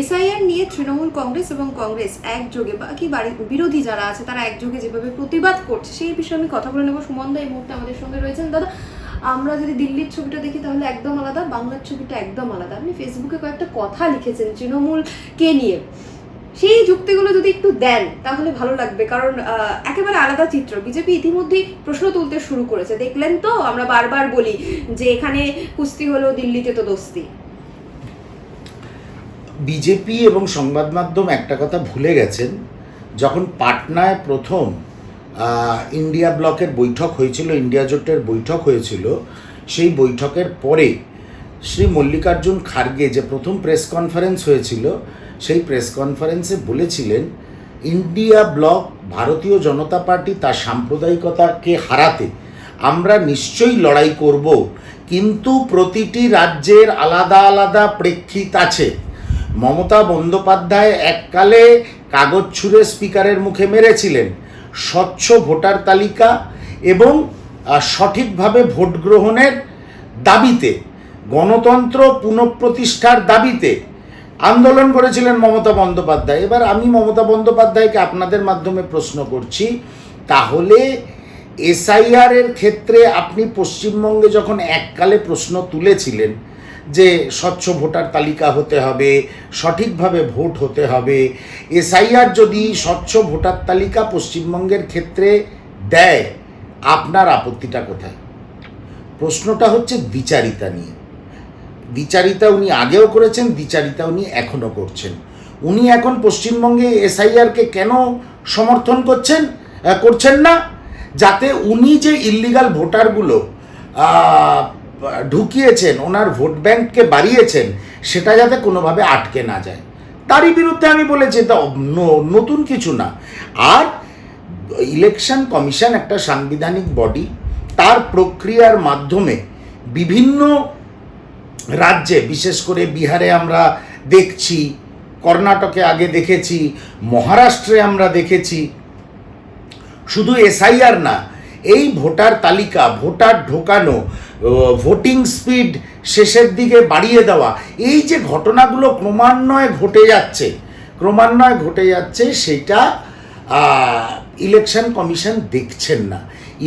SIR নিয়ে তৃণমূল কংগ্রেস এবং কংগ্রেস একযোগে, বাকি বিরোধী যারা আছে, তারা একযোগে যেভাবে প্রতিবাদ করছে, সেই বিষয়ে আমি কথা বলে নেব। সুমন দা এই মুহূর্তে আমাদের সঙ্গে রয়েছেন। দাদা, আমরা যদি দিল্লির ছবিটা দেখি, তাহলে একদম আলাদা, বাংলার ছবিটা একদম আলাদা। আপনি ফেসবুকে কয়েকটা কথা লিখেছেন তৃণমূলকে নিয়ে। সেই যুক্তিগুলো যদি একটু দেন, তাহলে ভালো লাগবে। কারণ একেবারে আলাদা চিত্র। বিজেপি ইতিমধ্যেই প্রশ্ন তুলতে শুরু করেছে। দেখলেন তো, আমরা বারবার বলি যে, এখানে কুস্তি হলো, দিল্লিতে তো দোস্তি। বিজেপি এবং সংবাদ মাধ্যম একটা কথা ভুলে গেছেন, যখন পাটনায় প্রথম ইন্ডিয়া ব্লকের বৈঠক হয়েছিল, ইন্ডিয়া জোটের বৈঠক হয়েছিল, সেই বৈঠকের পরে শ্রী মল্লিকার্জুন খার্গে যে প্রথম প্রেস কনফারেন্স হয়েছিল, সেই প্রেস কনফারেন্সে বলেছিলেন, ইন্ডিয়া ব্লক, ভারতীয় জনতা পার্টি তার সাম্প্রদায়িকতাকে হারাতে আমরা নিশ্চয়ই লড়াই করব, কিন্তু প্রতিটি রাজ্যের আলাদা আলাদা প্রেক্ষিত আছে। মমতা বন্দ্যোপাধ্যায় এককালে কাগজ ছুঁড়ে স্পিকারের মুখে মেরেছিলেন। স্বচ্ছ ভোটার তালিকা এবং সঠিকভাবে ভোট গ্রহণের দাবিতে, গণতন্ত্র পুনঃপ্রতিষ্ঠার দাবিতে আন্দোলন করেছিলেন মমতা বন্দ্যোপাধ্যায়। এবার আমি মমতা বন্দ্যোপাধ্যায়কে আপনাদের মাধ্যমে প্রশ্ন করছি, তাহলে এসআইআর এর ক্ষেত্রে আপনি পশ্চিমবঙ্গে যখন এককালে প্রশ্ন তুলেছিলেন যে স্বচ্ছ ভোটার তালিকা হতে হবে, সঠিকভাবে ভোট হতে হবে। এসআইআর যদি স্বচ্ছ ভোটার তালিকা পশ্চিমবঙ্গের ক্ষেত্রে দেয়, আপনার আপত্তিটা কোথায়? প্রশ্নটা হচ্ছে দ্বিচারিতা নিয়ে। বিচারিতা উনি আগেও করেছেন, বিচারিতা উনি এখনও করছেন। উনি এখন পশ্চিমবঙ্গে এসআইআরকে কেন সমর্থন করছেন করছেন না? যাতে উনি যে ইল্লিগাল ভোটারগুলো ঢুকিয়েছেন, ওনার ভোট ব্যাংককে বাড়িয়েছেন, সেটা যাতে কোনোভাবে আটকে না যায়। তারই বিরুদ্ধে আমি বলেছি, এটা নতুন কিছু না। আর ইলেকশন কমিশন একটা সাংবিধানিক বডি, তার প্রক্রিয়ার মাধ্যমে বিভিন্ন রাজ্যে, বিশেষ করে বিহারে আমরা দেখছি, কর্ণাটকে আগে দেখেছি, মহারাষ্ট্রে আমরা দেখেছি, শুধু এসআইআর না, এই ভোটার তালিকা, ভোটার ঢোকানো ভোটিং স্পিড শেষের দিকে বাড়িয়ে দেওয়া। এই যে ঘটনাগুলো ক্রমান্বয়ে ঘটে যাচ্ছে, ক্রমান্বয়ে ঘটে যাচ্ছে, সেটা ইলেকশন কমিশন দেখছেন না।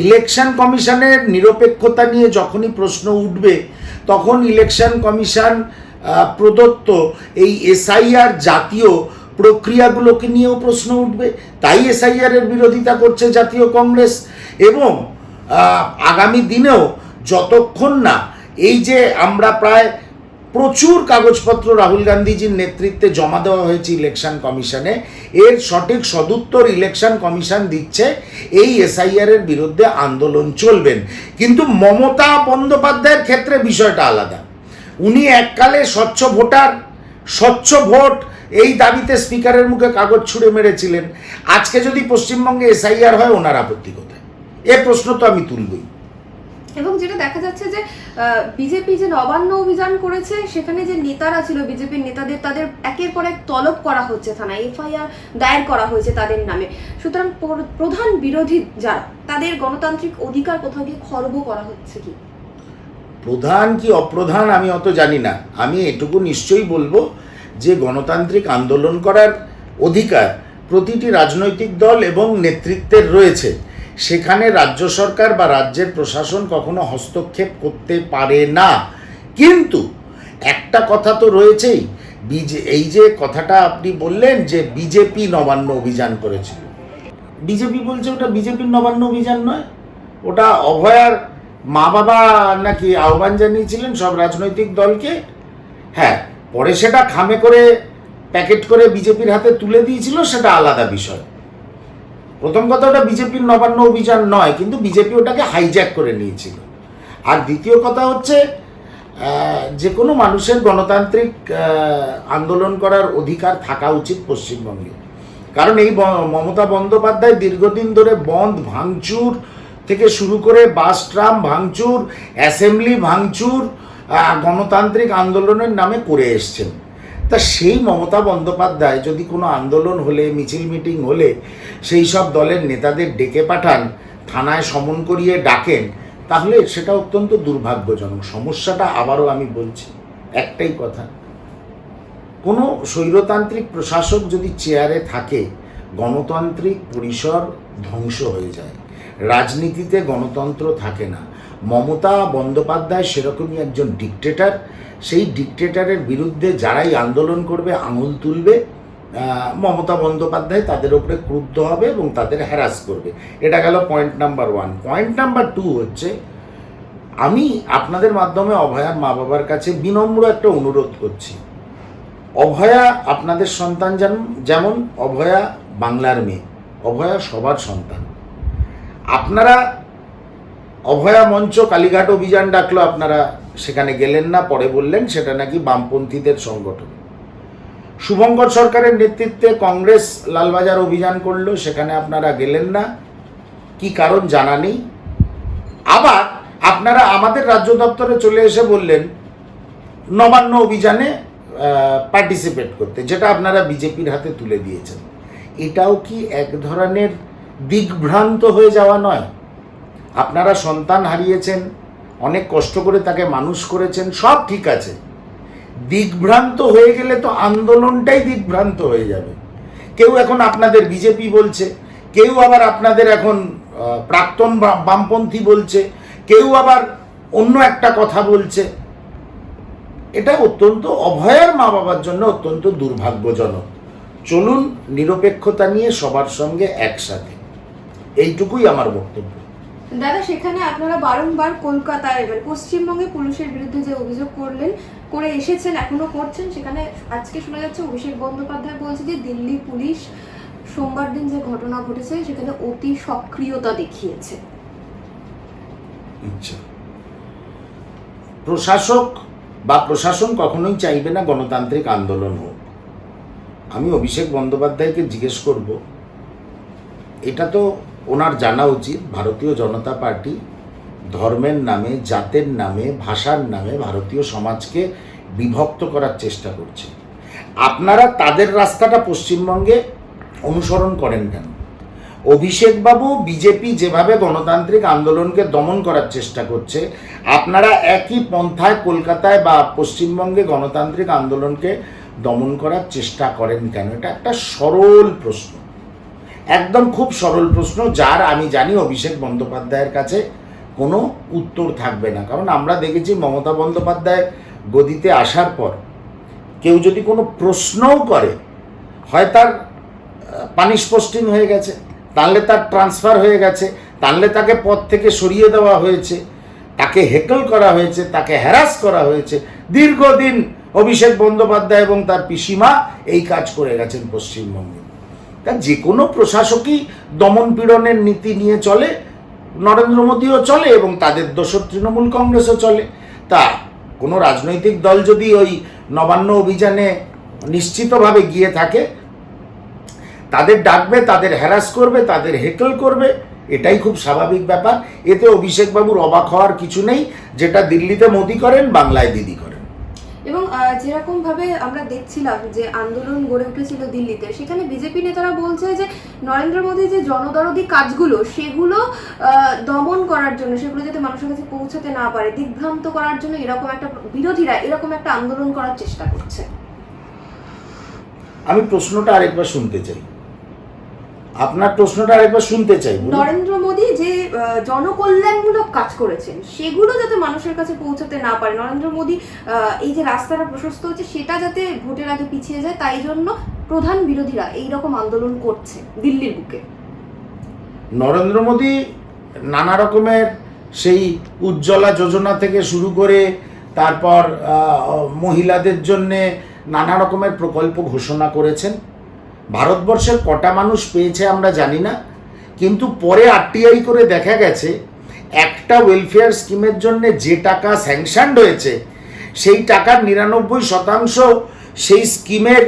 ইলেকশন কমিশনের নিরপেক্ষতা নিয়ে যখনই প্রশ্ন উঠবে, তখন ইলেকশন কমিশন প্রদত্ত এই এসআইআর জাতীয় প্রক্রিয়াগুলোকে নিয়েও প্রশ্ন উঠবে। তাই এসআইআর এর বিরোধিতা করছে জাতীয় কংগ্রেস এবং আগামী দিনেও যতক্ষণ না এই যে আমরা প্রায় প্রচুর কাগজপত্র রাহুল গান্ধীজির নেতৃত্বে জমা দেওয়া হয়েছে ইলেকশন কমিশনে, এর সঠিক সদুত্তর ইলেকশন কমিশন দিচ্ছে, এই এসআইআর এর বিরুদ্ধে আন্দোলন চলবেন কিন্তু মমতা বন্দ্যোপাধ্যায়ের ক্ষেত্রে বিষয়টা আলাদা। উনি এককালে স্বচ্ছ ভোটার, স্বচ্ছ ভোট, এই দাবিতে স্পিকারের মুখে কাগজ ছুঁড়ে মেরেছিলেন। আজকে যদি পশ্চিমবঙ্গে এসআইআর হয়, ওনার আপত্তি কোথায়? এ প্রশ্ন তো আমি তুলবই। এবং যেটা দেখা যাচ্ছে যে বিজেপি যে নবান্ন অভিযান করেছে, সেখানে যে নেতারা ছিল বিজেপির নেতাদের, তাদের একের পর এক তলব করা হচ্ছে থানায়, এফআইআর দায়ের করা হয়েছে তাদের নামে। সুতরাং প্রধান বিরোধী যারা, তাদের গণতান্ত্রিক অধিকার কোথাও গিয়ে খর্ব করা হচ্ছে কি? প্রধান কি অপ্রধান আমি অত জানি না। আমি এটুকু নিশ্চয়ই বলব যে, গণতান্ত্রিক আন্দোলন করার অধিকার প্রতিটি রাজনৈতিক দল এবং নেতৃত্বের রয়েছে। সেখানে রাজ্য সরকার বা রাজ্যের প্রশাসন কখনো হস্তক্ষেপ করতে পারে না। কিন্তু একটা কথা তো রয়েছেই, বিজে, এই যে কথাটা আপনি বললেন যে বিজেপি নবান্ন অভিযান করেছিল। বিজেপি বলছে ওটা বিজেপির নবান্ন অভিযান নয়, ওটা অভয়ার মা বাবা নাকি আহ্বান জানিয়েছিলেন সব রাজনৈতিক দলকে। হ্যাঁ পরে সেটা খামে করে, প্যাকেট করে বিজেপির হাতে তুলে দিয়েছিল, সেটা আলাদা বিষয়। প্রথম কথা ওটা বিজেপির নবান্ন অভিযান নয়, কিন্তু বিজেপি ওটাকে হাইজ্যাক করে নিয়েছিল। আর দ্বিতীয় কথা হচ্ছে যে কোনো মানুষের গণতান্ত্রিক আন্দোলন করার অধিকার থাকা উচিত পশ্চিমবঙ্গে। কারণ এই মমতা বন্দ্যোপাধ্যায় দীর্ঘদিন ধরে বন্ধ, ভাঙচুর থেকে শুরু করে বাস, ট্রাম ভাঙচুর অ্যাসেম্বলি ভাঙচুর গণতান্ত্রিক আন্দোলনের নামে করে এসছেন। তা সেই মমতা বন্দ্যোপাধ্যায় যদি কোনো আন্দোলন হলে, মিছিল মিটিং হলে, সেই সব দলের নেতাদের ডেকে পাঠান, থানায় সমন করিয়ে ডাকেন, তাহলে সেটা অত্যন্ত দুর্ভাগ্যজনক। সমস্যাটা আবারও আমি বলছি, একটাই কথা। কোনো স্বৈরতান্ত্রিক প্রশাসক যদি চেয়ারে থাকে, গণতান্ত্রিক পরিসর ধ্বংস হয়ে যায়। রাজনীতিতে গণতন্ত্র থাকে না। মমতা বন্দ্যোপাধ্যায় সেরকমই একজন ডিকটেটার সেই ডিকটেটারের বিরুদ্ধে যারাই আন্দোলন করবে, আঙুল তুলবে মমতা বন্দ্যোপাধ্যায় তাদের উপরে ক্রুদ্ধ হবে এবং তাদের হ্যারাস করবে। এটা গেল point number one point number two হচ্ছে, আমি আপনাদের মাধ্যমে অভয়ার মা বাবার কাছে বিনম্র একটা অনুরোধ করছি। অভয়া আপনাদের সন্তান যেমন যেমন অভয়া বাংলার মেয়ে, অভয়া সবার সন্তান। আপনারা অভয়া মঞ্চ কালীঘাট অভিযান ডাকলো, আপনারা সেখানে গেলেন না, পরে বললেন সেটা নাকি বামপন্থীদের সংগঠন। শুভঙ্কর সরকারের নেতৃত্বে কংগ্রেস লালবাজার অভিযান করল, সেখানে আপনারা গেলেন না। কি কারণ জানা নেই। আবার আপনারা আমাদের রাজ্য দপ্তরে চলে এসে বললেন, নবান্ন অভিযানে পার্টিসিপেট করতে, যেটা আপনারা বিজেপির হাতে তুলে দিয়েছেন। এটাও কি এক ধরনের দিগ্ভ্রান্ত হয়ে যাওয়া নয়? আপনারা সন্তান হারিয়েছেন, অনেক কষ্ট করে তাকে মানুষ করেছেন, সব ঠিক আছে। দিগ্ভ্রান্ত হয়ে গেলে তো আন্দোলনটাই দিগ্ভ্রান্ত হয়ে যাবে। কেউ এখন আপনাদের বিজেপি বলছে, কেউ আবার আপনাদের এখন প্রাক্তন বামপন্থী বলছে, কেউ আবার অন্য একটা কথা বলছে। এটা অত্যন্ত অভয়ার মা বাবার জন্য অত্যন্ত দুর্ভাগ্যজনক। চলুন নিরপেক্ষতা নিয়ে সবার সঙ্গে একসাথে। এইটুকুই আমার বক্তব্য। দাদা, সেখানে আপনারা বারংবার কলকাতায় এবার পশ্চিমবঙ্গে পুলিশের বিরুদ্ধে যে অভিযোগ করলেন, করে এসেছেন, এখনও করছেন, সেখানে আজকে শোনা যাচ্ছে অভিষেক বন্দ্যোপাধ্যায় বলছে যে দিল্লি পুলিশ সোমবার দিন যে ঘটনা ঘটেছে, সেখানে অতি সক্রিয়তা দেখিয়েছে। আচ্ছা। প্রশাসক বা প্রশাসন কখনোই চাইবে না গণতান্ত্রিক আন্দোলন হোক। আমি অভিষেক বন্দ্যোপাধ্যায়কে জিজ্ঞেস করব, এটা তো ওনার জানা উচিত ভারতীয় জনতা পার্টি ধর্মের নামে, জাতের নামে, ভাষার নামে ভারতীয় সমাজকে বিভক্ত করার চেষ্টা করছে। আপনারা তাদের রাস্তাটা পশ্চিমবঙ্গে অনুসরণ করেন কেন? অভিষেকবাবু বিজেপি যেভাবে গণতান্ত্রিক আন্দোলনকে দমন করার চেষ্টা করছে, আপনারা একই পন্থায় কলকাতায় বা পশ্চিমবঙ্গে গণতান্ত্রিক আন্দোলনকে দমন করার চেষ্টা করেন কেন? এটা একটা সরল প্রশ্ন। একদম খুব সরল প্রশ্ন, যার আমি জানি অভিষেক বন্দ্যোপাধ্যায়ের কাছে কোনো উত্তর থাকবে না। কারণ আমরা দেখেছি মমতা বন্দ্যোপাধ্যায় গদিতে আসার পর কেউ যদি কোনো প্রশ্নও করে, হয় তার পানিশ পোস্টিং হয়ে গেছে, তাহলে তার ট্রান্সফার হয়ে গেছে, তাহলে তাকে পদ থেকে সরিয়ে দেওয়া হয়েছে, তাকে হেকল করা হয়েছে, তাকে হ্যারাস করা হয়েছে, দীর্ঘদিন অভিষেক বন্দ্যোপাধ্যায় এবং তার পিসিমা এই কাজ করে গেছেন পশ্চিমবঙ্গে। তা যে কোনো প্রশাসকই দমন পীড়নের নীতি নিয়ে চলে, নরেন্দ্র মোদীও চলে এবং তাদের দোষর তৃণমূল কংগ্রেসও চলে। তা কোনো রাজনৈতিক দল যদি ওই নবান্ন অভিযানে নিশ্চিতভাবে গিয়ে থাকে, তাদের ডাকবে, তাদের হ্যারাস করবে, তাদের হেকল করবে, এটাই খুব স্বাভাবিক ব্যাপার। এতে অভিষেকবাবুর অবাক হওয়ার কিছু নেই, যেটা দিল্লিতে মোদি করেন, বাংলায় দিদি করেন। এবং যেরকম ভাবে আমরা দেখছিলাম যে আন্দোলন গড়ে উঠেছিল দিল্লিতে, সেখানে বিজেপি নেতারা বলছে যে নরেন্দ্র মোদী যে জনদরদি কাজগুলো, সেগুলো দমন করার জন্য, সেগুলো যাতে মানুষের কাছে পৌঁছাতে না পারে দিগ্ভ্রান্ত করার জন্য এরকম একটা বিরোধীরা এরকম একটা আন্দোলন করার চেষ্টা করছে। আমি প্রশ্নটা আরেকবার শুনতে চাই। আপনার প্রশ্নটা আরেকবার শুনতে চাই নরেন্দ্র মোদী যে জনকল্যাণমূলক কাজ করেছেন সেগুলো যাতে মানুষের কাছে পৌঁছাতে না পারে। নরেন্দ্র মোদী এই যে রাস্তাটা প্রশস্ত হচ্ছে সেটা যাতে ভোটের আগে পিছিয়ে যায় তাই জন্য প্রধান বিরোধীরা এই রকম আন্দোলন করছে দিল্লির বুকে। নরেন্দ্র মোদী নানা রকমের সেই উজ্জ্বলা যোজনা থেকে শুরু করে তারপর মহিলাদের জন্যে নানা রকমের প্রকল্প ঘোষণা করেছেন। ভারতবর্ষের কটা মানুষ পেয়েছে আমরা জানি না, কিন্তু পরে আরটিআই করে দেখা গেছে, একটা ওয়েলফেয়ার স্কিমের জন্য যে টাকা স্যাংশনড হয়েছে, সেই টাকার নিরানব্বই শতাংশ সেই স্কিমের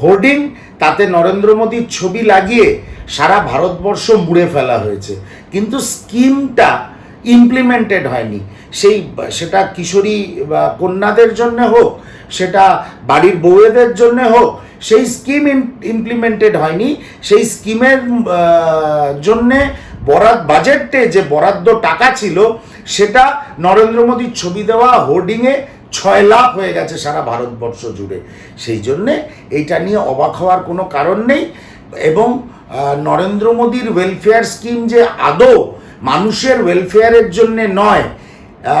হোর্ডিং তাতে নরেন্দ্র মোদীর ছবি লাগিয়ে সারা ভারতবর্ষ মুড়ে ফেলা হয়েছে। কিন্তু স্কিমটা ইমপ্লিমেন্টেড হয়নি। সেই, সেটা কিশোরী কন্যাদের জন্য হোক, সেটা বাড়ির বউয়েদের জন্য হোক সেই স্কিম ইমপ্লিমেন্টেড হয়নি। সেই স্কিমের জন্যে বরাদ বাজেটে যে বরাদ্দ টাকা ছিল, সেটা নরেন্দ্র মোদীর ছবি দেওয়া হোর্ডিংয়ে ছয় লাখ হয়ে গেছে সারা ভারতবর্ষ জুড়ে। সেই জন্যে এইটা নিয়ে অবাক হওয়ার কোনো কারণ নেই এবং নরেন্দ্র মোদীর ওয়েলফেয়ার স্কিম যে আদৌ মানুষের ওয়েলফেয়ারের জন্যে নয়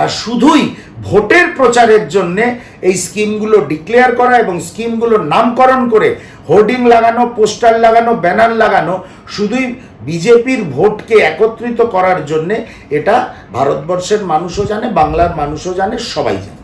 শুধুই ভোটের প্রচারের জন্যে এই স্কিমগুলো ডিক্লেয়ার করা এবং স্কিমগুলোর নামকরণ করে হোর্ডিং লাগানো, পোস্টার লাগানো, ব্যানার লাগানো, শুধুই বিজেপির ভোটকে একত্রিত করার জন্যে এটা ভারতবর্ষের মানুষও জানে, বাংলার মানুষও জানে, সবাই জানে।